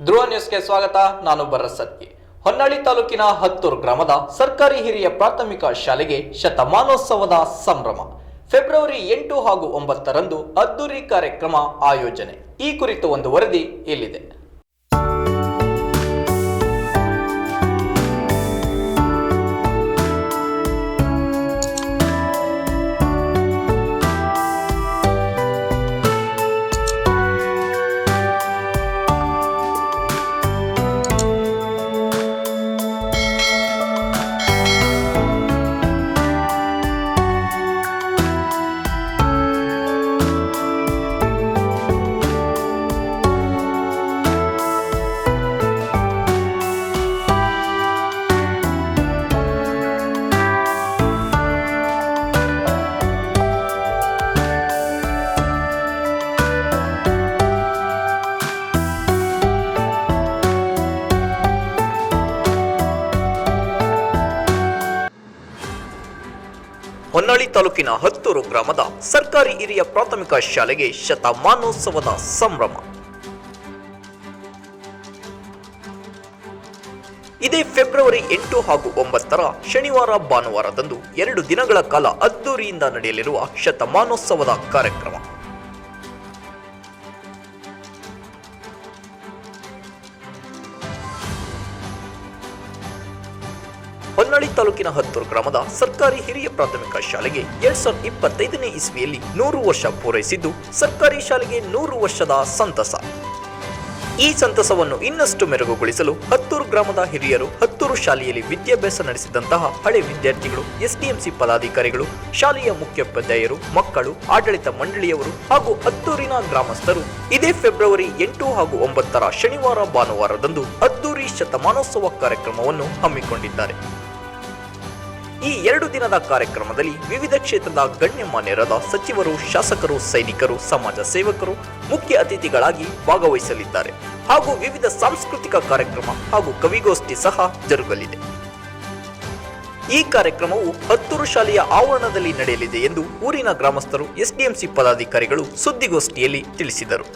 ಧ್ರುವ ನ್ಯೂಸ್ಗೆ ಸ್ವಾಗತ, ನಾನು ಬರ ಸತ್ಯ ಹೊನ್ನಾಳಿ ತಾಲೂಕಿನ ಹತ್ತೂರು ಗ್ರಾಮದ ಸರ್ಕಾರಿ ಹಿರಿಯ ಪ್ರಾಥಮಿಕ ಶಾಲೆಗೆ ಶತಮಾನೋತ್ಸವದ ಸಂಭ್ರಮ. ಫೆಬ್ರವರಿ ಎಂಟು ಹಾಗೂ ಒಂಬತ್ತರಂದು ಅದ್ದೂರಿ ಕಾರ್ಯಕ್ರಮ ಆಯೋಜನೆ. ಈ ಕುರಿತು ಒಂದು ವರದಿ ಇಲ್ಲಿದೆ. ತಾಲೂಕಿನ ಹತ್ತೂರು ಗ್ರಾಮದ ಸರ್ಕಾರಿ ಹಿರಿಯ ಪ್ರಾಥಮಿಕ ಶಾಲೆಗೆ ಶತಮಾನೋತ್ಸವದ ಸಂಭ್ರಮ. ಇದೇ ಫೆಬ್ರವರಿ ಎಂಟು ಹಾಗೂ ಒಂಬತ್ತರ ಶನಿವಾರ ಭಾನುವಾರದಂದು ಎರಡು ದಿನಗಳ ಕಾಲ ಅದ್ದೂರಿಯಿಂದ ನಡೆಯಲಿರುವ ಶತಮಾನೋತ್ಸವದ ಕಾರ್ಯಕ್ರಮ. ಹೊನ್ನಾಳಿ ತಾಲೂಕಿನ ಹತ್ತೂರು ಗ್ರಾಮದ ಸರ್ಕಾರಿ ಹಿರಿಯ ಪ್ರಾಥಮಿಕ ಶಾಲೆಗೆ ಎರಡ್ ಸಾವಿರದ ಇಪ್ಪತ್ತೈದನೇ ಇಸ್ವಿಯಲ್ಲಿ ನೂರು ವರ್ಷ ಪೂರೈಸಿದ್ದು ಸರ್ಕಾರಿ ಶಾಲೆಗೆ ನೂರು ವರ್ಷದ ಸಂತಸ. ಈ ಸಂತಸವನ್ನು ಇನ್ನಷ್ಟು ಮೆರುಗುಗೊಳಿಸಲು ಹತ್ತೂರು ಗ್ರಾಮದ ಹಿರಿಯರು ಹತ್ತೂರು ಶಾಲೆಯಲ್ಲಿ ವಿದ್ಯಾಭ್ಯಾಸ ನಡೆಸಿದಂತಹ ಹಳೆ ವಿದ್ಯಾರ್ಥಿಗಳು, ಎಸ್ಡಿಎಂಸಿ ಪದಾಧಿಕಾರಿಗಳು, ಶಾಲೆಯ ಮುಖ್ಯೋಪಾಧ್ಯಾಯರು, ಮಕ್ಕಳು, ಆಡಳಿತ ಮಂಡಳಿಯವರು ಹಾಗೂ ಹತ್ತೂರಿನ ಗ್ರಾಮಸ್ಥರು ಇದೇ ಫೆಬ್ರವರಿ ಎಂಟು ಹಾಗೂ ಒಂಬತ್ತರ ಶನಿವಾರ ಭಾನುವಾರದಂದು ಅದ್ದೂರಿ ಶತಮಾನೋತ್ಸವ ಕಾರ್ಯಕ್ರಮವನ್ನು ಹಮ್ಮಿಕೊಂಡಿದ್ದಾರೆ. ಈ ಎರಡು ದಿನದ ಕಾರ್ಯಕ್ರಮದಲ್ಲಿ ವಿವಿಧ ಕ್ಷೇತ್ರದ ಗಣ್ಯಮಾನ್ಯರಾದ ಸಚಿವರು, ಶಾಸಕರು, ಸೈನಿಕರು, ಸಮಾಜ ಸೇವಕರು, ಮುಖ್ಯ ಅತಿಥಿಗಳಾಗಿ ಭಾಗವಹಿಸಲಿದ್ದಾರೆ. ಹಾಗೂ ವಿವಿಧ ಸಾಂಸ್ಕೃತಿಕ ಕಾರ್ಯಕ್ರಮ ಹಾಗೂ ಕವಿಗೋಷ್ಠಿ ಸಹ ಜರುಗಲಿದೆ. ಈ ಕಾರ್ಯಕ್ರಮವು ಹತ್ತೂರು ಶಾಲೆಯ ಆವರಣದಲ್ಲಿ ನಡೆಯಲಿದೆ ಎಂದು ಊರಿನ ಗ್ರಾಮಸ್ಥರು ಎಸ್ಡಿಎಂಸಿ ಪದಾಧಿಕಾರಿಗಳು ಸುದ್ದಿಗೋಷ್ಠಿಯಲ್ಲಿ ತಿಳಿಸಿದರು.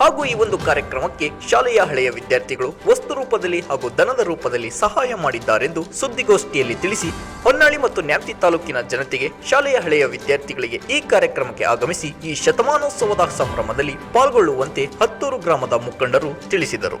ಹಾಗೂ ಈ ಒಂದು ಕಾರ್ಯಕ್ರಮಕ್ಕೆ ಶಾಲೆಯ ಹಳೆಯ ವಿದ್ಯಾರ್ಥಿಗಳು ವಸ್ತು ರೂಪದಲ್ಲಿ ಹಾಗೂ ದನದ ರೂಪದಲ್ಲಿ ಸಹಾಯ ಮಾಡಿದ್ದಾರೆಂದು ಸುದ್ದಿಗೋಷ್ಠಿಯಲ್ಲಿ ತಿಳಿಸಿ, ಹೊನ್ನಾಳಿ ಮತ್ತು ನ್ಯಾಪ್ತಿ ತಾಲೂಕಿನ ಜನತೆಗೆ ಶಾಲೆಯ ಹಳೆಯ ವಿದ್ಯಾರ್ಥಿಗಳಿಗೆ ಈ ಕಾರ್ಯಕ್ರಮಕ್ಕೆ ಆಗಮಿಸಿ ಈ ಶತಮಾನೋತ್ಸವದ ಸಂಭ್ರಮದಲ್ಲಿ ಪಾಲ್ಗೊಳ್ಳುವಂತೆ ಹತ್ತೂರು ಗ್ರಾಮದ ಮುಖಂಡರು ತಿಳಿಸಿದರು.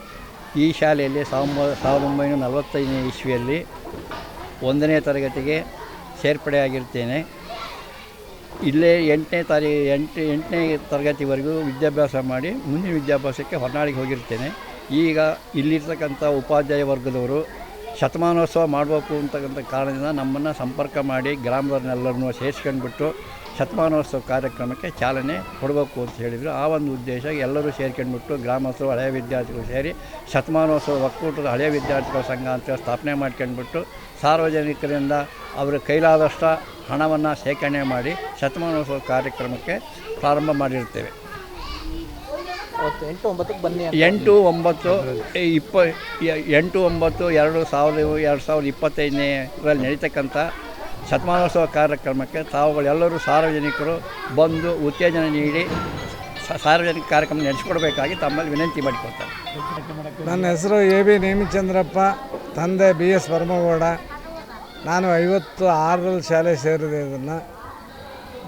ಈ ಶಾಲೆಯಲ್ಲಿ ಸಾವಿರ ಸಾವಿರದ ಒಂಬೈನೂರ ನಲವತ್ತೈದನೇ ಇಸ್ವಿಯಲ್ಲಿ ಒಂದನೇ ತರಗತಿಗೆ ಸೇರ್ಪಡೆಯಾಗಿರ್ತೇನೆ. ಇಲ್ಲೇ ಎಂಟನೇ ತಾರೀ ಎಂಟು ಎಂಟನೇ ತರಗತಿವರೆಗೂ ವಿದ್ಯಾಭ್ಯಾಸ ಮಾಡಿ ಮುಂದಿನ ವಿದ್ಯಾಭ್ಯಾಸಕ್ಕೆ ಹೊರನಾಡಿಗೆ ಹೋಗಿರ್ತೇನೆ. ಈಗ ಇಲ್ಲಿರ್ತಕ್ಕಂಥ ಉಪಾಧ್ಯಾಯ ವರ್ಗದವರು ಶತಮಾನೋತ್ಸವ ಮಾಡಬೇಕು ಅಂತಕ್ಕಂಥ ಕಾರಣದಿಂದ ನಮ್ಮನ್ನು ಸಂಪರ್ಕ ಮಾಡಿ ಗ್ರಾಮದವ್ರನ್ನೆಲ್ಲರನ್ನೂ ಸೇರಿಸ್ಕೊಂಡ್ಬಿಟ್ಟು ಶತಮಾನೋತ್ಸವ ಕಾರ್ಯಕ್ರಮಕ್ಕೆ ಚಾಲನೆ ಕೊಡಬೇಕು ಅಂತ ಹೇಳಿದರು. ಆ ಒಂದು ಉದ್ದೇಶ ಎಲ್ಲರೂ ಸೇರ್ಕೊಂಡ್ಬಿಟ್ಟು ಗ್ರಾಮಸ್ಥರು ಹಳೆಯ ವಿದ್ಯಾರ್ಥಿಗಳು ಸೇರಿ ಶತಮಾನೋತ್ಸವ ಒಕ್ಕೂಟದ ಹಳೆಯ ವಿದ್ಯಾರ್ಥಿಗಳ ಸಂಘ ಅಂತ ಸ್ಥಾಪನೆ ಮಾಡ್ಕೊಂಡ್ಬಿಟ್ಟು ಸಾರ್ವಜನಿಕರಿಂದ ಅವರ ಕೈಲಾದಷ್ಟು ಹಣವನ್ನು ಶೇಖರಣೆ ಮಾಡಿ ಶತಮಾನೋತ್ಸವ ಕಾರ್ಯಕ್ರಮಕ್ಕೆ ಪ್ರಾರಂಭ ಮಾಡಿರ್ತೇವೆ. ಎಂಟು ಒಂಬತ್ತಕ್ಕೆ ಬನ್ನಿ ಎಂಟು ಒಂಬತ್ತು ಇಪ್ಪ ಎಂಟು ಒಂಬತ್ತು ಎರಡು ಸಾವಿರದ ಎರಡು ಸಾವಿರದ ಇಪ್ಪತ್ತೈದನೇರಲ್ಲಿ ನಡೀತಕ್ಕಂಥ ಶತಮಾನೋತ್ಸವ ಕಾರ್ಯಕ್ರಮಕ್ಕೆ ತಾವುಗಳೆಲ್ಲರೂ ಸಾರ್ವಜನಿಕರು ಬಂದು ಉತ್ತೇಜನ ನೀಡಿ ಸಾರ್ವಜನಿಕ ಕಾರ್ಯಕ್ರಮ ನಡೆಸಿಕೊಡಬೇಕಾಗಿ ತಮ್ಮಲ್ಲಿ ವಿನಂತಿ ಮಾಡಿಕೊಳ್ತಾರೆ. ನನ್ನ ಹೆಸರು ಎ ಬಿ ನೇಮಿಚಂದ್ರಪ್ಪ, ತಂದೆ ಬಿ ಎಸ್ ವರ್ಮಗೌಡ ನಾನು ಐವತ್ತು ಆರರಲ್ಲಿ ಶಾಲೆ ಸೇರಿದೆ ಇದನ್ನು.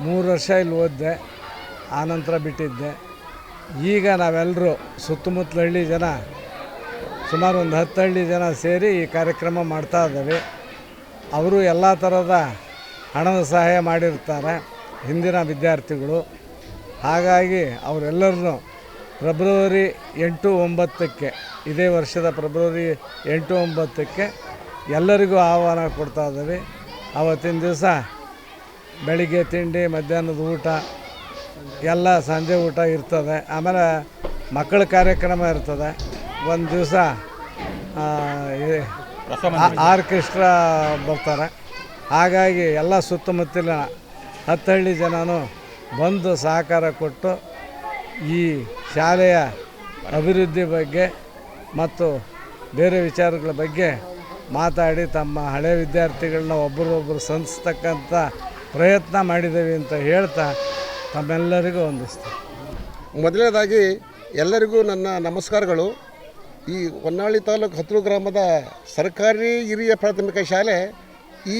ಮೂರು ವರ್ಷ ಇಲ್ಲಿ ಓದಿದೆ ಆನಂತರ ಬಿಟ್ಟಿದ್ದೆ. ಈಗ ನಾವೆಲ್ಲರೂ ಸುತ್ತಮುತ್ತಲ ಹಳ್ಳಿ ಜನ, ಸುಮಾರು ಒಂದು ಹತ್ತು ಹಳ್ಳಿ ಜನ ಸೇರಿ ಈ ಕಾರ್ಯಕ್ರಮ ಮಾಡ್ತಾ ಇದ್ದೇವೆ. ಅವರು ಎಲ್ಲ ಥರದ ಹಣದ ಸಹಾಯ ಮಾಡಿರ್ತಾರೆ ಹಿಂದಿನ ವಿದ್ಯಾರ್ಥಿಗಳು. ಹಾಗಾಗಿ ಅವರೆಲ್ಲರನ್ನು ಫೆಬ್ರವರಿ ಎಂಟು ಒಂಬತ್ತಕ್ಕೆ, ಇದೇ ವರ್ಷದ ಫೆಬ್ರವರಿ ಎಂಟು ಒಂಬತ್ತಕ್ಕೆ ಎಲ್ಲರಿಗೂ ಆಹ್ವಾನ ಕೊಡ್ತಾ ಇದ್ದೀವಿ. ಆವತ್ತಿನ ದಿವಸ ಬೆಳಿಗ್ಗೆ ತಿಂಡಿ, ಮಧ್ಯಾಹ್ನದ ಊಟ, ಎಲ್ಲ ಸಂಜೆ ಊಟ ಇರ್ತದೆ. ಆಮೇಲೆ ಮಕ್ಕಳ ಕಾರ್ಯಕ್ರಮ ಇರ್ತದೆ. ಒಂದು ದಿವಸ ಆರ್ಕೆಸ್ಟ್ರಾ ಬರ್ತಾರೆ. ಹಾಗಾಗಿ ಎಲ್ಲ ಸುತ್ತಮುತ್ತಲಿನ ಹತ್ತಹಳ್ಳಿ ಜನನು ಬಂದು ಸಹಕಾರ ಕೊಟ್ಟು ಈ ಶಾಲೆಯ ಅಭಿವೃದ್ಧಿ ಬಗ್ಗೆ ಮತ್ತು ಬೇರೆ ವಿಚಾರಗಳ ಬಗ್ಗೆ ಮಾತಾಡಿ ತಮ್ಮ ಹಳೆ ವಿದ್ಯಾರ್ಥಿಗಳನ್ನ ಒಬ್ಬರೊಬ್ಬರು ಸಂಸ್ತಕ್ಕಂಥ ಪ್ರಯತ್ನ ಮಾಡಿದ್ದೇವೆ ಅಂತ ಹೇಳ್ತಾ ತಮ್ಮೆಲ್ಲರಿಗೂ ಹೊಂದಿಸ್ತೀನಿ ಮೊದಲನೇದಾಗಿ ಎಲ್ಲರಿಗೂ ನನ್ನ ನಮಸ್ಕಾರಗಳು. ಈ ಹೊನ್ನಾಳಿ ತಾಲೂಕು ಹತ್ತೂರು ಗ್ರಾಮದ ಸರ್ಕಾರಿ ಹಿರಿಯ ಪ್ರಾಥಮಿಕ ಶಾಲೆ ಈ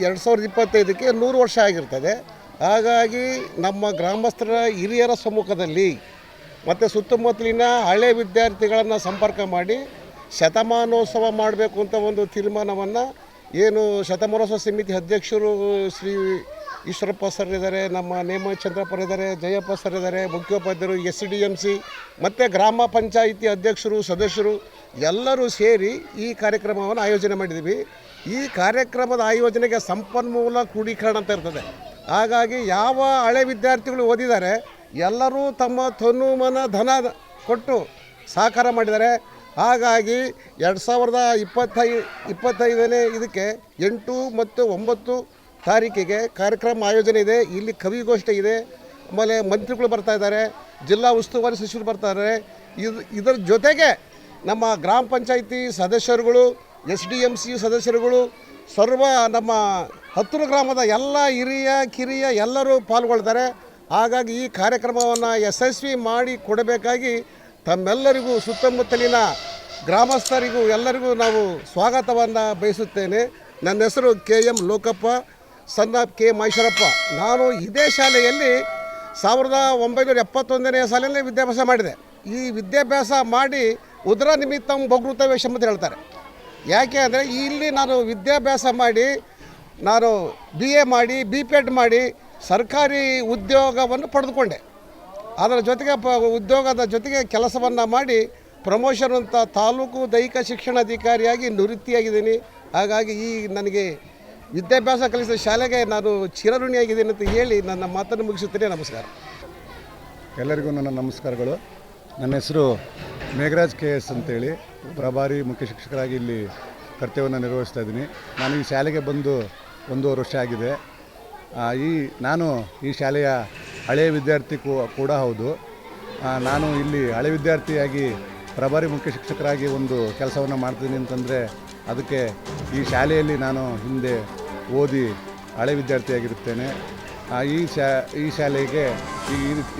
ಎರಡು ಸಾವಿರದ ಇಪ್ಪತ್ತೈದಕ್ಕೆ ನೂರು ವರ್ಷ ಆಗಿರ್ತದೆ. ಹಾಗಾಗಿ ನಮ್ಮ ಗ್ರಾಮಸ್ಥರ ಹಿರಿಯರ ಸಮ್ಮುಖದಲ್ಲಿ ಮತ್ತು ಸುತ್ತಮುತ್ತಲಿನ ಹಳೆ ವಿದ್ಯಾರ್ಥಿಗಳನ್ನು ಸಂಪರ್ಕ ಮಾಡಿ ಶತಮಾನೋತ್ಸವ ಮಾಡಬೇಕು ಅಂತ ಒಂದು ತೀರ್ಮಾನವನ್ನು ಏನು ಶತಮಾನೋತ್ಸವ ಸಮಿತಿ ಅಧ್ಯಕ್ಷರು ಶ್ರೀ ಈಶ್ವರಪ್ಪ ಸರ್ ಇದ್ದಾರೆ, ನಮ್ಮ ನೇಮ ಚಂದ್ರಪ್ಪರ್ ಇದ್ದಾರೆ, ಜಯಪ್ಪ ಸರ್ ಇದ್ದಾರೆ, ಮುಖ್ಯೋಪಾಧ್ಯಾಯರು, ಎಸ್ ಡಿ ಎಂ ಸಿ, ಮತ್ತು ಗ್ರಾಮ ಪಂಚಾಯಿತಿ ಅಧ್ಯಕ್ಷರು, ಸದಸ್ಯರು ಎಲ್ಲರೂ ಸೇರಿ ಈ ಕಾರ್ಯಕ್ರಮವನ್ನು ಆಯೋಜನೆ ಮಾಡಿದ್ದೀವಿ. ಈ ಕಾರ್ಯಕ್ರಮದ ಆಯೋಜನೆಗೆ ಸಂಪನ್ಮೂಲ ಕ್ರೋಢೀಕರಣ ಅಂತ ಇರ್ತದೆ. ಹಾಗಾಗಿ ಯಾವ ಹಳೆ ವಿದ್ಯಾರ್ಥಿಗಳು ಓದಿದ್ದಾರೆ, ಎಲ್ಲರೂ ತಮ್ಮ ತನು ಮನ ಧನ ಕೊಟ್ಟು ಸಹಕಾರ ಮಾಡಿದ್ದಾರೆ. ಹಾಗಾಗಿ ಎರಡು ಸಾವಿರದ ಇಪ್ಪತ್ತೈ, ಇಪ್ಪತ್ತೈದನೇ ಇದಕ್ಕೆ ಎಂಟು ಮತ್ತು ಒಂಬತ್ತು ತಾರೀಕಿಗೆ ಕಾರ್ಯಕ್ರಮ ಆಯೋಜನೆ ಇದೆ. ಇಲ್ಲಿ ಕವಿಗೋಷ್ಠಿ ಇದೆ. ಆಮೇಲೆ ಮಂತ್ರಿಗಳು ಬರ್ತಾ ಇದ್ದಾರೆ. ಜಿಲ್ಲಾ ಉಸ್ತುವಾರಿ ಸಚಿವರು ಬರ್ತಾರೆ ಇದು ಇದರ ಜೊತೆಗೆ ನಮ್ಮ ಗ್ರಾಮ ಪಂಚಾಯಿತಿ ಸದಸ್ಯರುಗಳು ಎಸ್ ಡಿ ಎಂ ಸಿ ಸದಸ್ಯರುಗಳು, ಸರ್ವ ನಮ್ಮ ಹತ್ತಿರ ಗ್ರಾಮದ ಎಲ್ಲ ಹಿರಿಯ, ಕಿರಿಯ ಎಲ್ಲರೂ ಪಾಲ್ಗೊಳ್ತಾರೆ. ಹಾಗಾಗಿ ಈ ಕಾರ್ಯಕ್ರಮವನ್ನು ಯಶಸ್ವಿ ಮಾಡಿ ಕೊಡಬೇಕಾಗಿ ತಮ್ಮೆಲ್ಲರಿಗೂ ಸುತ್ತಮುತ್ತಲಿನ ಗ್ರಾಮಸ್ಥರಿಗೂ ಎಲ್ಲರಿಗೂ ನಾವು ಸ್ವಾಗತವನ್ನು ಬಯಸುತ್ತೇನೆ. ನನ್ನ ಹೆಸರು ಕೆ ಎಂ ಲೋಕಪ್ಪ. ಸಣ್ಣ ಕೆ ಮಹೇಶ್ವರಪ್ಪ. ನಾನು ಇದೇ ಶಾಲೆಯಲ್ಲಿ ಸಾವಿರದ ಒಂಬೈನೂರ ಎಪ್ಪತ್ತೊಂದನೇ ಸಾಲಿನಲ್ಲಿ ವಿದ್ಯಾಭ್ಯಾಸ ಮಾಡಿದೆ. ಈ ವಿದ್ಯಾಭ್ಯಾಸ ಮಾಡಿ ಉದರ ನಿಮಿತ್ತಂ ಬಗ್ರುತ ವೇಷ ಅಂತ ಹೇಳ್ತಾರೆ. ಯಾಕೆ ಅಂದರೆ ಇಲ್ಲಿ ನಾನು ವಿದ್ಯಾಭ್ಯಾಸ ಮಾಡಿ, ನಾನು ಬಿ ಎ ಮಾಡಿ ಬಿ ಪೆಡ್ ಮಾಡಿ ಸರ್ಕಾರಿ ಉದ್ಯೋಗವನ್ನು ಪಡೆದುಕೊಂಡೆ. ಅದರ ಜೊತೆಗೆ ಪ, ಉದ್ಯೋಗದ ಜೊತೆಗೆ ಕೆಲಸವನ್ನು ಮಾಡಿ ಪ್ರಮೋಷನ್ ಅಂತ ತಾಲೂಕು ದೈಹಿಕ ಶಿಕ್ಷಣಾಧಿಕಾರಿಯಾಗಿ ನಿವೃತ್ತಿಯಾಗಿದ್ದೀನಿ. ಹಾಗಾಗಿ ಈ ನನಗೆ ವಿದ್ಯಾಭ್ಯಾಸ ಕಲಿಸಿದ ಶಾಲೆಗೆ ನಾನು ಚಿರಋಣಿಯಾಗಿದ್ದೇನೆ ಅಂತ ಹೇಳಿ ನನ್ನ ಮಾತನ್ನು ಮುಗಿಸುತ್ತೇನೆ. ನಮಸ್ಕಾರ. ಎಲ್ಲರಿಗೂ ನನ್ನ ನಮಸ್ಕಾರಗಳು. ನನ್ನ ಹೆಸರು ಮೇಘರಾಜ್ ಕೆ ಎಸ್ ಅಂತೇಳಿ. ಪ್ರಭಾರಿ ಮುಖ್ಯ ಶಿಕ್ಷಕರಾಗಿ ಇಲ್ಲಿ ಕರ್ತವ್ಯವನ್ನು ನಿರ್ವಹಿಸ್ತಾ ಇದ್ದೀನಿ. ನಾನು ಈ ಶಾಲೆಗೆ ಬಂದು ಒಂದೂವರೆ ವರ್ಷ ಆಗಿದೆ. ಈ, ನಾನು ಈ ಶಾಲೆಯ ಹಳೆಯ ವಿದ್ಯಾರ್ಥಿ ಕೂಡ ಹೌದು. ನಾನು ಇಲ್ಲಿ ಹಳೆ ವಿದ್ಯಾರ್ಥಿಯಾಗಿ ಪ್ರಭಾರಿ ಮುಖ್ಯ ಶಿಕ್ಷಕರಾಗಿ ಒಂದು ಕೆಲಸವನ್ನು ಮಾಡ್ತೀನಿ ಅಂತಂದರೆ ಅದಕ್ಕೆ ಈ ಶಾಲೆಯಲ್ಲಿ ನಾನು ಹಿಂದೆ ಓದಿ ಹಳೆ ವಿದ್ಯಾರ್ಥಿಯಾಗಿರುತ್ತೇನೆ. ಈ ಶಾ, ಈ ಶಾಲೆಗೆ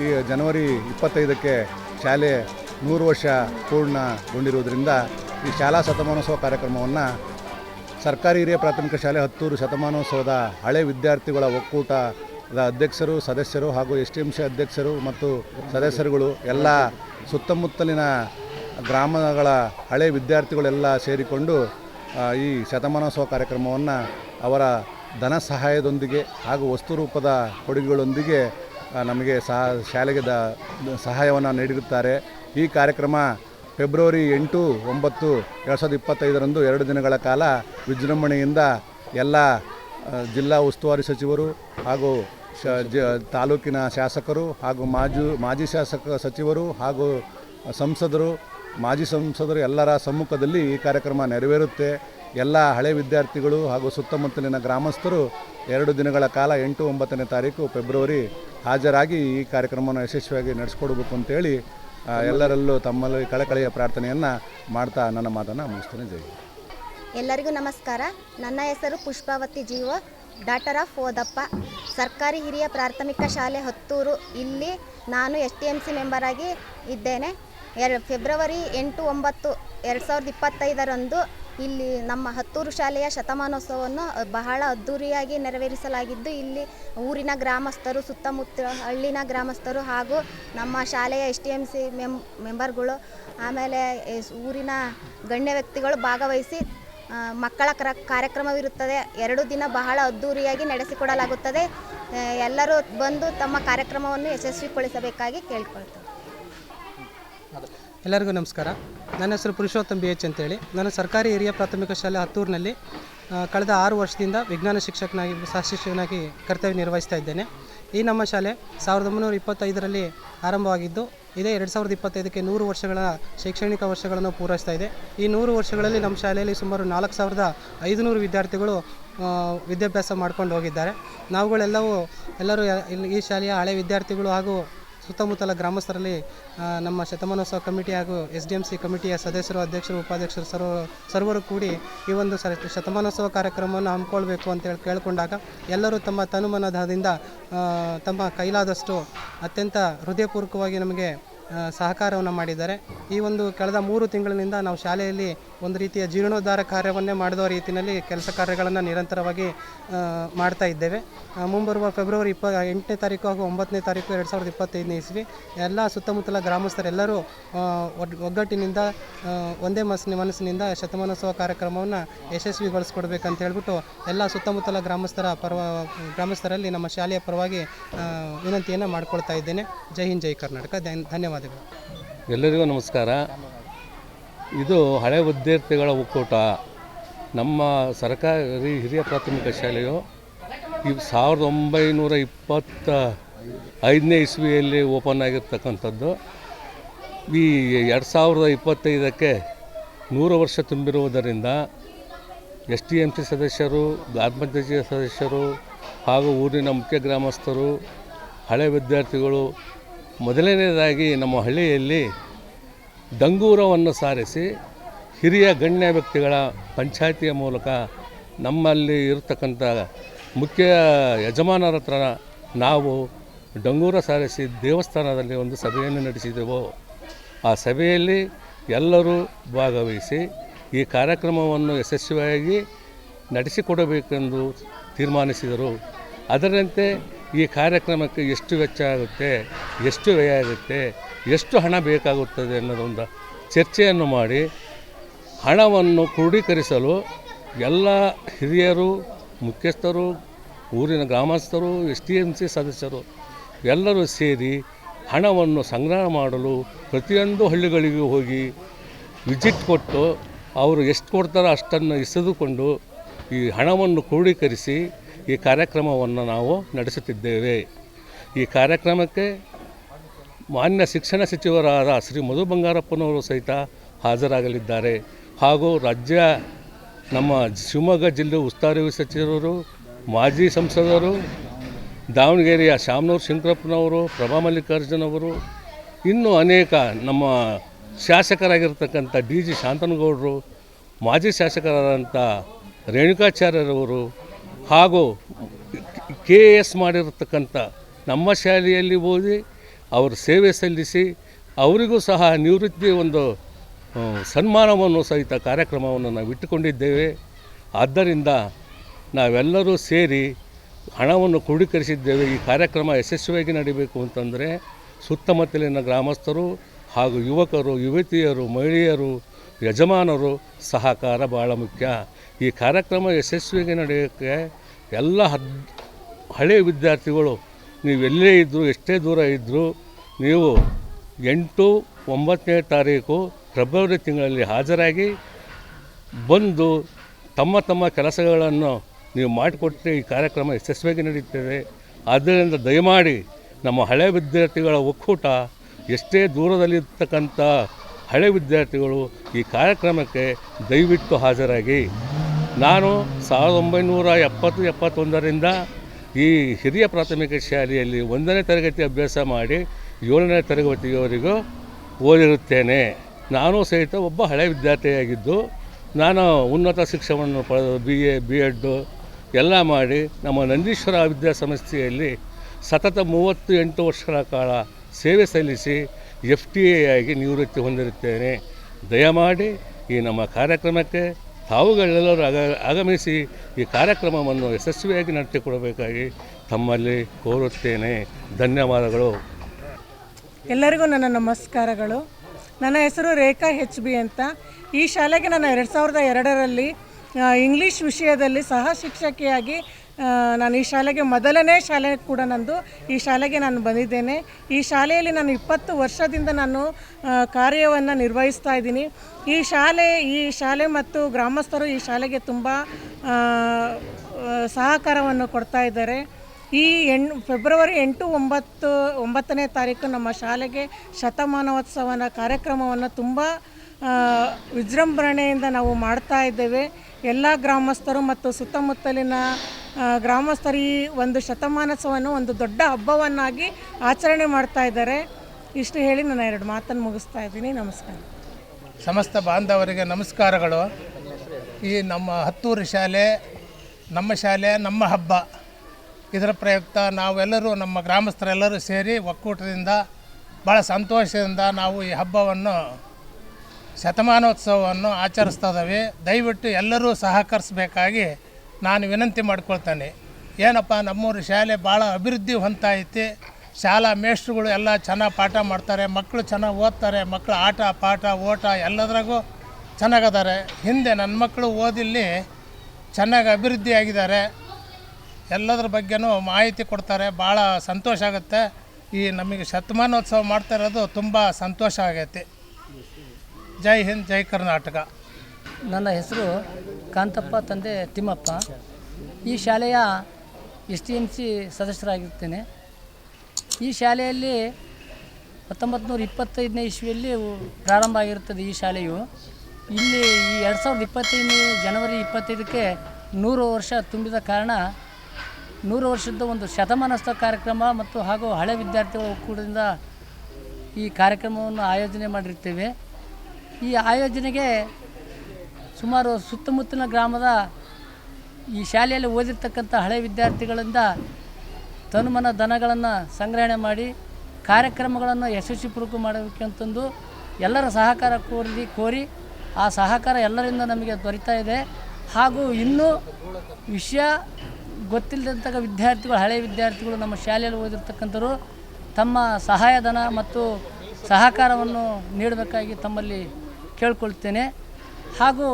ಈ ಜನವರಿ ಇಪ್ಪತ್ತೈದಕ್ಕೆ ಶಾಲೆ ನೂರು ವರ್ಷ ಪೂರ್ಣಗೊಂಡಿರುವುದರಿಂದ ಈ ಶಾಲಾ ಶತಮಾನೋತ್ಸವ ಕಾರ್ಯಕ್ರಮವನ್ನು ಸರ್ಕಾರಿ ಹಿರಿಯ ಪ್ರಾಥಮಿಕ ಶಾಲೆ ಹತ್ತೂರು ಶತಮಾನೋತ್ಸವದ ಹಳೆ ವಿದ್ಯಾರ್ಥಿಗಳ ಒಕ್ಕೂಟದ ಅಧ್ಯಕ್ಷರು, ಸದಸ್ಯರು ಹಾಗೂ ಎಸ್ ಟಿ ಎಂ ಸಿ ಅಧ್ಯಕ್ಷರು ಮತ್ತು ಸದಸ್ಯರುಗಳು ಎಲ್ಲ ಸುತ್ತಮುತ್ತಲಿನ ಗ್ರಾಮಗಳ ಹಳೆ ವಿದ್ಯಾರ್ಥಿಗಳೆಲ್ಲ ಸೇರಿಕೊಂಡು ಈ ಶತಮಾನೋತ್ಸವ ಕಾರ್ಯಕ್ರಮವನ್ನು ಅವರ ಧನ ಸಹಾಯದೊಂದಿಗೆ ಹಾಗೂ ವಸ್ತು ರೂಪದ ಕೊಡುಗೆಗಳೊಂದಿಗೆ ನಮಗೆ ಸಹ ಶಾಲೆಗೆ ದ ಸಹಾಯವನ್ನು ನೀಡಿರುತ್ತಾರೆ. ಈ ಕಾರ್ಯಕ್ರಮ ಫೆಬ್ರವರಿ ಎಂಟು, ಒಂಬತ್ತು, ಎರಡು ಸಾವಿರದ ಇಪ್ಪತ್ತೈದರಂದು ಎರಡು ದಿನಗಳ ಕಾಲ ವಿಜೃಂಭಣೆಯಿಂದ ಎಲ್ಲ ಜಿಲ್ಲಾ ಉಸ್ತುವಾರಿ ಸಚಿವರು ಹಾಗೂ ಶ, ಜ, ತಾಲೂಕಿನ ಶಾಸಕರು ಹಾಗೂ ಮಾಜು, ಮಾಜಿ ಶಾಸಕ ಸಚಿವರು ಹಾಗೂ ಸಂಸದರು ಮಾಜಿ ಸಂಸದರು ಎಲ್ಲರ ಸಮ್ಮುಖದಲ್ಲಿ ಈ ಕಾರ್ಯಕ್ರಮ ನೆರವೇರುತ್ತೆ. ಎಲ್ಲ ಹಳೆ ವಿದ್ಯಾರ್ಥಿಗಳು ಹಾಗೂ ಸುತ್ತಮುತ್ತಲಿನ ಗ್ರಾಮಸ್ಥರು ಎರಡು ದಿನಗಳ ಕಾಲ ಎಂಟು ಒಂಬತ್ತನೇ ತಾರೀಕು ಫೆಬ್ರವರಿ ಹಾಜರಾಗಿ ಈ ಕಾರ್ಯಕ್ರಮವನ್ನು ಯಶಸ್ವಿಯಾಗಿ ನಡೆಸ್ಕೊಡ್ಬೇಕು ಅಂತೇಳಿ ಎಲ್ಲರಲ್ಲೂ ತಮ್ಮಲ್ಲಿ ಕಳಕಳಿಯ ಪ್ರಾರ್ಥನೆಯನ್ನು ಮಾಡ್ತಾ ನನ್ನ ಮಾತನ್ನು ಮುಗಿಸ್ತೇನೆ. ಜೈ ಎಲ್ಲರಿಗೂ ನಮಸ್ಕಾರ. ನನ್ನ ಹೆಸರು ಪುಷ್ಪಾವತಿ ಜೀವ ಡಾಟರ್ ಆಫ್ ಓದಪ್ಪ. ಸರ್ಕಾರಿ ಹಿರಿಯ ಪ್ರಾಥಮಿಕ ಶಾಲೆ ಹತ್ತೂರು. ಇಲ್ಲಿ ನಾನು ಎಸ್ ಟಿ ಎಂ ಸಿ ಮೆಂಬರಾಗಿ ಇದ್ದೇನೆ. ಎರ ಫೆಬ್ರವರಿ ಎಂಟು ಒಂಬತ್ತು ಎರಡು ಸಾವಿರದ ಇಪ್ಪತ್ತೈದರಂದು ಇಲ್ಲಿ ನಮ್ಮ ಹತ್ತೂರು ಶಾಲೆಯ ಶತಮಾನೋತ್ಸವವನ್ನು ಬಹಳ ಅದ್ಧೂರಿಯಾಗಿ ನೆರವೇರಿಸಲಾಗಿದ್ದು, ಇಲ್ಲಿ ಊರಿನ ಗ್ರಾಮಸ್ಥರು, ಸುತ್ತಮುತ್ತ ಹಳ್ಳಿನ ಗ್ರಾಮಸ್ಥರು ಹಾಗೂ ನಮ್ಮ ಶಾಲೆಯ ಎಸ್ ಟಿ ಎಂ ಸಿ ಮೆಂ ಮೆಂಬರ್ಗಳು ಆಮೇಲೆ ಊರಿನ ಗಣ್ಯ ವ್ಯಕ್ತಿಗಳು ಭಾಗವಹಿಸಿ ಮಕ್ಕಳ ಕ್ರ, ಕಾರ್ಯಕ್ರಮವಿರುತ್ತದೆ. ಎರಡು ದಿನ ಬಹಳ ಅದ್ಧೂರಿಯಾಗಿ ನಡೆಸಿಕೊಡಲಾಗುತ್ತದೆ. ಎಲ್ಲರೂ ಬಂದು ತಮ್ಮ ಕಾರ್ಯಕ್ರಮವನ್ನು ಯಶಸ್ವಿಗೊಳಿಸಬೇಕಾಗಿ ಕೇಳಿಕೊಳ್ತೇವೆ. ಎಲ್ಲರಿಗೂ ನಮಸ್ಕಾರ. ನನ್ನ ಹೆಸರು ಪುರುಷೋತ್ತಮ್ ಬಿ ಎಚ್ ಅಂತೇಳಿ. ನಾನು ಸರ್ಕಾರಿ ಹಿರಿಯ ಪ್ರಾಥಮಿಕ ಶಾಲೆ ಹತ್ತೂರಿನಲ್ಲಿ ಕಳೆದ ಆರು ವರ್ಷದಿಂದ ವಿಜ್ಞಾನ ಶಿಕ್ಷಕನಾಗಿ ಸಹ ಶಿಕ್ಷಕನಾಗಿ ಕರ್ತವ್ಯ ನಿರ್ವಹಿಸ್ತಾ ಇದ್ದೇನೆ. ಈ ನಮ್ಮ ಶಾಲೆ ಸಾವಿರದ ಒಂಬೈನೂರ ಇಪ್ಪತ್ತೈದರಲ್ಲಿ ಆರಂಭವಾಗಿದ್ದು, ಇದೇ ಎರಡು ಸಾವಿರದ ಇಪ್ಪತ್ತೈದಕ್ಕೆ ನೂರು ವರ್ಷಗಳ ಶೈಕ್ಷಣಿಕ ವರ್ಷಗಳನ್ನು ಪೂರೈಸ್ತಾ ಇದೆ. ಈ ನೂರು ವರ್ಷಗಳಲ್ಲಿ ನಮ್ಮ ಶಾಲೆಯಲ್ಲಿ ಸುಮಾರು ನಾಲ್ಕು ಸಾವಿರದ ಐದುನೂರು ವಿದ್ಯಾರ್ಥಿಗಳು ವಿದ್ಯಾಭ್ಯಾಸ ಮಾಡ್ಕೊಂಡು ಹೋಗಿದ್ದಾರೆ. ನಾವುಗಳೆಲ್ಲವೂ, ಎಲ್ಲರೂ, ಈ ಶಾಲೆಯ ಹಳೆ ವಿದ್ಯಾರ್ಥಿಗಳು ಹಾಗೂ ಸುತ್ತಮುತ್ತಲ ಗ್ರಾಮಸ್ಥರಲ್ಲಿ ನಮ್ಮ ಶತಮಾನೋತ್ಸವ ಕಮಿಟಿ ಹಾಗೂ ಎಸ್ ಡಿ ಎಂ ಸಿ ಕಮಿಟಿಯ ಸದಸ್ಯರು, ಅಧ್ಯಕ್ಷರು, ಉಪಾಧ್ಯಕ್ಷರು ಸರ್ವ, ಸರ್ವರು ಕೂಡಿ ಈ ಒಂದು ಸರ್, ಶತಮಾನೋತ್ಸವ ಕಾರ್ಯಕ್ರಮವನ್ನು ಹಮ್ಮಿಕೊಳ್ಬೇಕು ಅಂತೇಳಿ ಕೇಳಿಕೊಂಡಾಗ ಎಲ್ಲರೂ ತಮ್ಮ ತನುಮನದಿಂದ ತಮ್ಮ ಕೈಲಾದಷ್ಟು ಅತ್ಯಂತ ಹೃದಯಪೂರ್ವಕವಾಗಿ ನಮಗೆ ಸಹಕಾರವನ್ನು ಮಾಡಿದ್ದಾರೆ. ಈ ಒಂದು ಕಳೆದ ಮೂರು ತಿಂಗಳಿನಿಂದ ನಾವು ಶಾಲೆಯಲ್ಲಿ ಒಂದು ರೀತಿಯ ಜೀರ್ಣೋದ್ಧಾರ ಕಾರ್ಯವನ್ನೇ ಮಾಡಿದ ರೀತಿಯಲ್ಲಿ ಕೆಲಸ ಕಾರ್ಯಗಳನ್ನು ನಿರಂತರವಾಗಿ ಮಾಡ್ತಾ ಇದ್ದೇವೆ. ಮುಂಬರುವ ಫೆಬ್ರವರಿ ಇಪ್ಪ ಎಂಟನೇ ತಾರೀಕು ಹಾಗೂ ಒಂಬತ್ತನೇ ತಾರೀಕು ಎರಡು ಸಾವಿರದ ಇಪ್ಪತ್ತೈದನೇ ಇಸ್ವಿ, ಎಲ್ಲ ಸುತ್ತಮುತ್ತಲ ಗ್ರಾಮಸ್ಥರೆಲ್ಲರೂ ಒಗ್ಗಟ್ಟಿನಿಂದ ಒಂದೇ ಮನಸ್ಸಿನ, ಮನಸ್ಸಿನಿಂದ ಶತಮಾನೋತ್ಸವ ಕಾರ್ಯಕ್ರಮವನ್ನು ಯಶಸ್ವಿಗೊಳಿಸ್ಕೊಡ್ಬೇಕಂತ ಹೇಳ್ಬಿಟ್ಟು ಎಲ್ಲ ಸುತ್ತಮುತ್ತಲ ಗ್ರಾಮಸ್ಥರ ಪರವ, ಗ್ರಾಮಸ್ಥರಲ್ಲಿ ನಮ್ಮ ಶಾಲೆಯ ಪರವಾಗಿ ವಿನಂತಿಯನ್ನು ಮಾಡಿಕೊಳ್ತಾ ಇದ್ದೇನೆ. ಜೈ ಹಿಂದ್, ಜೈ ಕರ್ನಾಟಕ. ಧನ್- ಧನ್ಯವಾದಗಳು. ಎಲ್ಲರಿಗೂ ನಮಸ್ಕಾರ. ಇದು ಹಳೆ ವಿದ್ಯಾರ್ಥಿಗಳ ಒಕ್ಕೂಟ. ನಮ್ಮ ಸರ್ಕಾರಿ ಹಿರಿಯ ಪ್ರಾಥಮಿಕ ಶಾಲೆಯು ಈ ಸಾವಿರದ ಒಂಬೈನೂರ ಇಪ್ಪತ್ತ ಐದನೇ ಇಸ್ವಿಯಲ್ಲಿ ಓಪನ್ ಆಗಿರ್ತಕ್ಕಂಥದ್ದು. ಈ ಎರಡು ಸಾವಿರದ ಇಪ್ಪತ್ತೈದಕ್ಕೆ ನೂರು ವರ್ಷ ತುಂಬಿರುವುದರಿಂದ ಎಸ್ ಟಿ ಎಂ ಸಿ ಸದಸ್ಯರು ಗ್ರಾಮ ಸದಸ್ಯರು ಹಾಗೂ ಊರಿನ ಮುಖ್ಯ ಗ್ರಾಮಸ್ಥರು, ಹಳೆ ವಿದ್ಯಾರ್ಥಿಗಳು ಮೊದಲನೇದಾಗಿ ನಮ್ಮ ಹಳ್ಳಿಯಲ್ಲಿ ಡಂಗೂರವನ್ನು ಸಾರಿಸಿ ಹಿರಿಯ ಗಣ್ಯ ವ್ಯಕ್ತಿಗಳ ಪಂಚಾಯಿತಿಯ ಮೂಲಕ ನಮ್ಮಲ್ಲಿ ಇರತಕ್ಕಂಥ ಮುಖ್ಯ ಯಜಮಾನರ ಹತ್ರ ನಾವು ಡಂಗೂರ ಸಾರಿಸಿ ದೇವಸ್ಥಾನದಲ್ಲಿ ಒಂದು ಸಭೆಯನ್ನು ನಡೆಸಿದೆವು. ಆ ಸಭೆಯಲ್ಲಿ ಎಲ್ಲರೂ ಭಾಗವಹಿಸಿ ಈ ಕಾರ್ಯಕ್ರಮವನ್ನು ಯಶಸ್ವಿಯಾಗಿ ನಡೆಸಿಕೊಡಬೇಕೆಂದು ತೀರ್ಮಾನಿಸಿದರು. ಅದರಂತೆ ಈ ಕಾರ್ಯಕ್ರಮಕ್ಕೆ ಎಷ್ಟು ವೆಚ್ಚ ಆಗುತ್ತೆ, ಎಷ್ಟು ವ್ಯಯ ಆಗುತ್ತೆ, ಎಷ್ಟು ಹಣ ಬೇಕಾಗುತ್ತದೆ ಅನ್ನೋದೊಂದು ಚರ್ಚೆಯನ್ನು ಮಾಡಿ ಹಣವನ್ನು ಕ್ರೋಢೀಕರಿಸಲು ಎಲ್ಲ ಹಿರಿಯರು, ಮುಖ್ಯಸ್ಥರು, ಊರಿನ ಗ್ರಾಮಸ್ಥರು, ಎಸ್ ಟಿ ಎಂ ಸಿ ಸದಸ್ಯರು ಎಲ್ಲರೂ ಸೇರಿ ಹಣವನ್ನು ಸಂಗ್ರಹ ಮಾಡಲು ಪ್ರತಿಯೊಂದು ಹಳ್ಳಿಗಳಿಗೂ ಹೋಗಿ ವಿಸಿಟ್ ಕೊಟ್ಟು ಅವರು ಎಷ್ಟು ಕೊಡ್ತಾರೋ ಅಷ್ಟನ್ನು ಇಸಿದುಕೊಂಡು ಈ ಹಣವನ್ನು ಕ್ರೋಢೀಕರಿಸಿ ಈ ಕಾರ್ಯಕ್ರಮವನ್ನು ನಾವು ನಡೆಸುತ್ತಿದ್ದೇವೆ. ಈ ಕಾರ್ಯಕ್ರಮಕ್ಕೆ ಮಾನ್ಯ ಶಿಕ್ಷಣ ಸಚಿವರಾದ ಶ್ರೀ ಮಧು ಬಂಗಾರಪ್ಪನವರು ಸಹಿತ ಹಾಜರಾಗಲಿದ್ದಾರೆ. ಹಾಗೂ ರಾಜ್ಯ ನಮ್ಮ ಶಿವಮೊಗ್ಗ ಜಿಲ್ಲೆ ಉಸ್ತುವಾರಿ ಸಚಿವರು, ಮಾಜಿ ಸಂಸದರು, ದಾವಣಗೆರೆಯ ಶಾಮನೂರು ಶಂಕರಪ್ಪನವರು, ಪ್ರಭಾ ಮಲ್ಲಿಕಾರ್ಜುನವರು ಇನ್ನೂ ಅನೇಕ ನಮ್ಮ ಶಾಸಕರಾಗಿರ್ತಕ್ಕಂಥ ಡಿ ಜಿ ಶಾಂತನಗೌಡರು, ಮಾಜಿ ಶಾಸಕರಾದಂಥ ರೇಣುಕಾಚಾರ್ಯರವರು ಹಾಗೂ ಕೆ ಎ ಎಸ್ ಮಾಡಿರತಕ್ಕಂಥ ನಮ್ಮ ಶಾಲೆಯಲ್ಲಿ ಓದಿ ಅವರು ಸೇವೆ ಸಲ್ಲಿಸಿ ಅವರಿಗೂ ಸಹ ನಿವೃತ್ತಿ ಒಂದು ಸನ್ಮಾನವನ್ನು ಸಹಿತ ಕಾರ್ಯಕ್ರಮವನ್ನು ನಾವು ಇಟ್ಟುಕೊಂಡಿದ್ದೇವೆ. ಆದ್ದರಿಂದ ನಾವೆಲ್ಲರೂ ಸೇರಿ ಹಣವನ್ನು ಕ್ರೋಢೀಕರಿಸಿದ್ದೇವೆ. ಈ ಕಾರ್ಯಕ್ರಮ ಯಶಸ್ವಿಯಾಗಿ ನಡೀಬೇಕು ಅಂತಂದರೆ ಸುತ್ತಮುತ್ತಲಿನ ಗ್ರಾಮಸ್ಥರು ಹಾಗೂ ಯುವಕರು, ಯುವತಿಯರು, ಮಹಿಳೆಯರು, ಯಜಮಾನರು ಸಹಕಾರ ಭಾಳ ಮುಖ್ಯ. ಈ ಕಾರ್ಯಕ್ರಮ ಯಶಸ್ವಿಯಾಗಿ ನಡೆಯೋಕ್ಕೆ ಎಲ್ಲ ಹದ್ ಹಳೆಯ ವಿದ್ಯಾರ್ಥಿಗಳು, ನೀವು ಎಲ್ಲೇ ಇದ್ದರೂ ಎಷ್ಟೇ ದೂರ ಇದ್ದರೂ ನೀವು ಎಂಟು ಒಂಬತ್ತನೇ ತಾರೀಕು ಫೆಬ್ರವರಿ ತಿಂಗಳಲ್ಲಿ ಹಾಜರಾಗಿ ಬಂದು ತಮ್ಮ ತಮ್ಮ ಕೆಲಸಗಳನ್ನು ನೀವು ಮಾಡಿಕೊಟ್ಟರೆ ಈ ಕಾರ್ಯಕ್ರಮ ಯಶಸ್ವಿಯಾಗಿ ನಡೀತದೆ. ಆದ್ದರಿಂದ ದಯಮಾಡಿ ನಮ್ಮ ಹಳೆ ವಿದ್ಯಾರ್ಥಿಗಳ ಒಕ್ಕೂಟ, ಎಷ್ಟೇ ದೂರದಲ್ಲಿರ್ತಕ್ಕಂಥ ಹಳೆ ವಿದ್ಯಾರ್ಥಿಗಳು ಈ ಕಾರ್ಯಕ್ರಮಕ್ಕೆ ದಯವಿಟ್ಟು ಹಾಜರಾಗಿ. ನಾನು ಸಾವಿರದ ಒಂಬೈನೂರ ಎಪ್ಪತ್ತು, ಎಪ್ಪತ್ತೊಂದರಿಂದ ಈ ಹಿರಿಯ ಪ್ರಾಥಮಿಕ ಶಾಲೆಯಲ್ಲಿ ಒಂದನೇ ತರಗತಿ ಅಭ್ಯಾಸ ಮಾಡಿ ಏಳನೇ ತರಗತಿಯವರೆಗೂ ಓದಿರುತ್ತೇನೆ. ನಾನು ಸಹಿತ ಒಬ್ಬ ಹಳೆ ವಿದ್ಯಾರ್ಥಿಯಾಗಿದ್ದು, ನಾನು ಉನ್ನತ ಶಿಕ್ಷಣವನ್ನು ಪಡೆದು ಬಿ ಎ ಬಿ ಎಡ್ಡು ಎಲ್ಲ ಮಾಡಿ ನಮ್ಮ ನಂದೀಶ್ವರ ವಿದ್ಯಾಸಂಸ್ಥೆಯಲ್ಲಿ ಸತತ ಮೂವತ್ತು ಎಂಟು ವರ್ಷಗಳ ಕಾಲ ಸೇವೆ ಸಲ್ಲಿಸಿ ಎಫ್ ಟಿ ಎ ಆಗಿ ನಿವೃತ್ತಿ ಹೊಂದಿರುತ್ತೇನೆ. ದಯಮಾಡಿ ಈ ನಮ್ಮ ಕಾರ್ಯಕ್ರಮಕ್ಕೆ ತಾವುಗಳೆಲ್ಲರೂ ಆಗ ಆಗಮಿಸಿ ಈ ಕಾರ್ಯಕ್ರಮವನ್ನು ಯಶಸ್ವಿಯಾಗಿ ನಡೆಸಿಕೊಡಬೇಕಾಗಿ ತಮ್ಮಲ್ಲಿ ಕೋರುತ್ತೇನೆ. ಧನ್ಯವಾದಗಳು. ಎಲ್ಲರಿಗೂ ನನ್ನ ನಮಸ್ಕಾರಗಳು. ನನ್ನ ಹೆಸರು ರೇಖಾ ಹೆಚ್ ಬಿ ಅಂತ. ಈ ಶಾಲೆಗೆ ನಾನು ಎರಡು ಸಾವಿರದ ಎರಡರಲ್ಲಿ ಇಂಗ್ಲೀಷ್ ವಿಷಯದಲ್ಲಿ ಸಹ ಶಿಕ್ಷಕಿಯಾಗಿ ನಾನು ಈ ಶಾಲೆಗೆ ಮೊದಲನೇ ಶಾಲೆ ಕೂಡ ನಂದು. ಈ ಶಾಲೆಗೆ ನಾನು ಬಂದಿದ್ದೇನೆ. ಈ ಶಾಲೆಯಲ್ಲಿ ನಾನು ಇಪ್ಪತ್ತು ವರ್ಷದಿಂದ ನಾನು ಕಾರ್ಯವನ್ನು ನಿರ್ವಹಿಸ್ತಾ ಇದ್ದೀನಿ. ಈ ಶಾಲೆ ಈ ಶಾಲೆ ಮತ್ತು ಗ್ರಾಮಸ್ಥರು ಈ ಶಾಲೆಗೆ ತುಂಬ ಸಹಕಾರವನ್ನು ಕೊಡ್ತಾ ಇದ್ದಾರೆ. ಈ ಎಣ್ ಫೆಬ್ರವರಿ ಎಂಟು ಒಂಬತ್ತು, ಒಂಬತ್ತನೇ ತಾರೀಕು ನಮ್ಮ ಶಾಲೆಗೆ ಶತಮಾನೋತ್ಸವನ ಕಾರ್ಯಕ್ರಮವನ್ನು ತುಂಬ ವಿಜೃಂಭಣೆಯಿಂದ ನಾವು ಮಾಡ್ತಾ ಇದ್ದೇವೆ. ಎಲ್ಲ ಗ್ರಾಮಸ್ಥರು ಮತ್ತು ಸುತ್ತಮುತ್ತಲಿನ ಗ್ರಾಮಸ್ಥರು ಈ ಒಂದು ಶತಮಾನೋತ್ಸವವನ್ನು ಒಂದು ದೊಡ್ಡ ಹಬ್ಬವನ್ನಾಗಿ ಆಚರಣೆ ಮಾಡ್ತಾ ಇದ್ದಾರೆ. ಇಷ್ಟು ಹೇಳಿ ನಾನು ಎರಡು ಮಾತನ್ನು ಮುಗಿಸ್ತಾ ಇದ್ದೀನಿ. ನಮಸ್ಕಾರ. ಸಮಸ್ತ ಬಾಂಧವರಿಗೆ ನಮಸ್ಕಾರಗಳು. ಈ ನಮ್ಮ ಹತ್ತೂರು ಶಾಲೆ, ನಮ್ಮ ಶಾಲೆ, ನಮ್ಮ ಹಬ್ಬ. ಇದರ ಪ್ರಯುಕ್ತ ನಾವೆಲ್ಲರೂ, ನಮ್ಮ ಗ್ರಾಮಸ್ಥರೆಲ್ಲರೂ ಸೇರಿ ಒಕ್ಕೂಟದಿಂದ ಭಾಳ ಸಂತೋಷದಿಂದ ನಾವು ಈ ಹಬ್ಬವನ್ನು, ಶತಮಾನೋತ್ಸವವನ್ನು ಆಚರಿಸ್ತಾ ಇದ್ದೀವಿ. ದಯವಿಟ್ಟು ಎಲ್ಲರೂ ಸಹಕರಿಸಬೇಕಾಗಿ ನಾನು ವಿನಂತಿ ಮಾಡ್ಕೊಳ್ತಾನೆ. ಏನಪ್ಪ, ನಮ್ಮೂರು ಶಾಲೆ ಭಾಳ ಅಭಿವೃದ್ಧಿ ಹೊಂತ ಐತಿ ಶಾಲಾ ಮೇಷ್ಟ್ರುಗಳು ಎಲ್ಲ ಚೆನ್ನಾಗಿ ಪಾಠ ಮಾಡ್ತಾರೆ ಮಕ್ಕಳು ಚೆನ್ನಾಗಿ ಓದ್ತಾರೆ ಮಕ್ಕಳು ಆಟ, ಪಾಠ, ಓಟ ಎಲ್ಲದ್ರಾಗೂ ಚೆನ್ನಾಗದಾರೆ. ಹಿಂದೆ ನನ್ನ ಮಕ್ಕಳು ಓದಿಲ್ಲಿ ಚೆನ್ನಾಗಿ ಅಭಿವೃದ್ಧಿ ಆಗಿದ್ದಾರೆ ಎಲ್ಲದ್ರ ಬಗ್ಗೆನೂ ಮಾಹಿತಿ ಕೊಡ್ತಾರೆ, ಭಾಳ ಸಂತೋಷ ಆಗುತ್ತೆ. ಈ ನಮಗೆ ಶತಮಾನೋತ್ಸವ ಮಾಡ್ತಾ ಇರೋದು ತುಂಬ ಸಂತೋಷ ಆಗೈತಿ. ಜೈ ಹಿಂದ್, ಜೈ ಕರ್ನಾಟಕ. ನನ್ನ ಹೆಸರು ಕಾಂತಪ್ಪ ತಂದೆ ತಿಮ್ಮಪ್ಪ. ಈ ಶಾಲೆಯ ಎಸ್ ಟಿ ಎಂ ಸಿ ಸದಸ್ಯರಾಗಿರ್ತೇನೆ ಈ ಶಾಲೆಯಲ್ಲಿ ಹತ್ತೊಂಬತ್ತು ನೂರ ಇಪ್ಪತ್ತೈದನೇ ಇಸ್ವಿಯಲ್ಲಿ ಪ್ರಾರಂಭ ಆಗಿರುತ್ತದೆ ಈ ಶಾಲೆಯು. ಇಲ್ಲಿ ಈ ಎರಡು ಸಾವಿರದ ಇಪ್ಪತ್ತೈದನೇ ಜನವರಿ ಇಪ್ಪತ್ತೈದಕ್ಕೆ ನೂರು ವರ್ಷ ತುಂಬಿದ ಕಾರಣ ನೂರು ವರ್ಷದ ಒಂದು ಶತಮಾನೋತ್ಸವ ಕಾರ್ಯಕ್ರಮ ಮತ್ತು ಹಾಗೂ ಹಳೆ ವಿದ್ಯಾರ್ಥಿಗಳ ಒಕ್ಕೂಟದಿಂದ ಈ ಕಾರ್ಯಕ್ರಮವನ್ನು ಆಯೋಜನೆ ಮಾಡಿರ್ತೇವೆ ಈ ಆಯೋಜನೆಗೆ ಸುಮಾರು ಸುತ್ತಮುತ್ತಲಿನ ಗ್ರಾಮದ ಈ ಶಾಲೆಯಲ್ಲಿ ಓದಿರ್ತಕ್ಕಂಥ ಹಳೆ ವಿದ್ಯಾರ್ಥಿಗಳಿಂದ ತನುಮನ ದನಗಳನ್ನು ಸಂಗ್ರಹಣೆ ಮಾಡಿ ಕಾರ್ಯಕ್ರಮಗಳನ್ನು ಯಶಸ್ವಿಪೂರ್ವಕ ಮಾಡಬೇಕಂತಂದು ಎಲ್ಲರ ಸಹಕಾರ ಕೋರಿ ಕೋರಿ ಆ ಸಹಕಾರ ಎಲ್ಲರಿಂದ ನಮಗೆ ದೊರೀತಾ ಇದೆ. ಹಾಗೂ ಇನ್ನೂ ವಿಷಯ ಗೊತ್ತಿಲ್ಲದಂತಹ ವಿದ್ಯಾರ್ಥಿಗಳು ಹಳೆಯ ವಿದ್ಯಾರ್ಥಿಗಳು ನಮ್ಮ ಶಾಲೆಯಲ್ಲಿ ಓದಿರ್ತಕ್ಕಂಥವ್ರು ತಮ್ಮ ಸಹಾಯಧನ ಮತ್ತು ಸಹಕಾರವನ್ನು ನೀಡಬೇಕಾಗಿ ತಮ್ಮಲ್ಲಿ ಕೇಳ್ಕೊಳ್ತೇನೆ. ಹಾಗೂ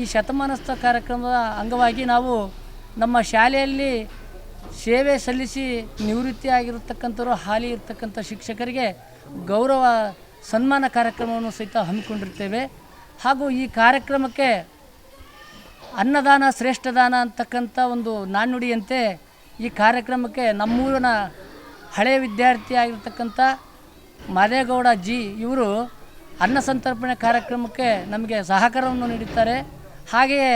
ಈ ಶತಮಾನಸ್ಥ ಕಾರ್ಯಕ್ರಮದ ಅಂಗವಾಗಿ ನಾವು ನಮ್ಮ ಶಾಲೆಯಲ್ಲಿ ಸೇವೆ ಸಲ್ಲಿಸಿ ನಿವೃತ್ತಿ ಆಗಿರತಕ್ಕಂಥವ್ರು ಹಾಲಿ ಇರ್ತಕ್ಕಂಥ ಶಿಕ್ಷಕರಿಗೆ ಗೌರವ, ಸನ್ಮಾನ ಕಾರ್ಯಕ್ರಮವನ್ನು ಸಹಿತ ಹಮ್ಮಿಕೊಂಡಿರ್ತೇವೆ. ಹಾಗೂ ಈ ಕಾರ್ಯಕ್ರಮಕ್ಕೆ ಅನ್ನದಾನ, ಶ್ರೇಷ್ಠದಾನ ಅಂತಕ್ಕಂಥ ಒಂದು ನಾಣ್ಣುಡಿಯಂತೆ ಈ ಕಾರ್ಯಕ್ರಮಕ್ಕೆ ನಮ್ಮೂರಿನ ಹಳೆಯ ವಿದ್ಯಾರ್ಥಿಯಾಗಿರ್ತಕ್ಕಂಥ ಮಾದೇಗೌಡ ಜಿ ಇವರು ಅನ್ನ ಸಂತರ್ಪಣೆ ಕಾರ್ಯಕ್ರಮಕ್ಕೆ ನಮಗೆ ಸಹಕಾರವನ್ನು ನೀಡುತ್ತಾರೆ. ಹಾಗೆಯೇ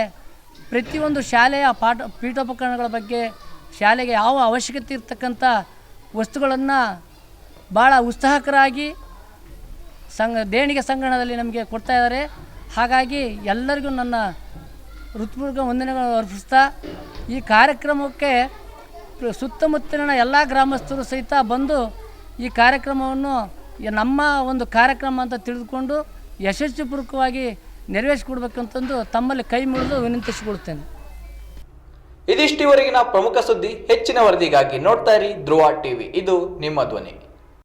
ಪ್ರತಿಯೊಂದು ಶಾಲೆಯ ಪಾಠ, ಪೀಠೋಪಕರಣಗಳ ಬಗ್ಗೆ ಶಾಲೆಗೆ ಯಾವ ಅವಶ್ಯಕತೆ ಇರ್ತಕ್ಕಂಥ ವಸ್ತುಗಳನ್ನು ಭಾಳ ಉತ್ಸಾಹಕರಾಗಿ ಸಂಘ, ದೇಣಿಗೆ ಸಂಗ್ರಹಣದಲ್ಲಿ ನಮಗೆ ಕೊಡ್ತಾ ಇದ್ದಾರೆ. ಹಾಗಾಗಿ ಎಲ್ಲರಿಗೂ ನನ್ನ ಹೃತ್ಪೂರ್ವಕ ವಂದನೆಗಳನ್ನು ಅರ್ಪಿಸ್ತಾ, ಈ ಕಾರ್ಯಕ್ರಮಕ್ಕೆ ಸುತ್ತಮುತ್ತಲಿನ ಎಲ್ಲ ಗ್ರಾಮಸ್ಥರು ಸಹಿತ ಬಂದು ಈ ಕಾರ್ಯಕ್ರಮವನ್ನು ನಮ್ಮ ಒಂದು ಕಾರ್ಯಕ್ರಮ ಅಂತ ತಿಳಿದುಕೊಂಡು ಯಶಸ್ವಿಪೂರ್ವಕವಾಗಿ ನೆರವೇರಿಸಿಕೊಡ್ಬೇಕಂತಂದು ತಮ್ಮಲ್ಲಿ ಕೈ ಮುಗಿದು ವಿನಂತಿಸಿಕೊಳ್ತೇನೆ. ಇದಿಷ್ಟಿವರೆಗಿನ ಪ್ರಮುಖ ಸುದ್ದಿ ಹೆಚ್ಚಿನ ವರದಿಗಾಗಿ ನೋಡ್ತಾ ಇರಿ ಧ್ರುವ ಟಿವಿ. ಇದು ನಿಮ್ಮ ಧ್ವನಿ.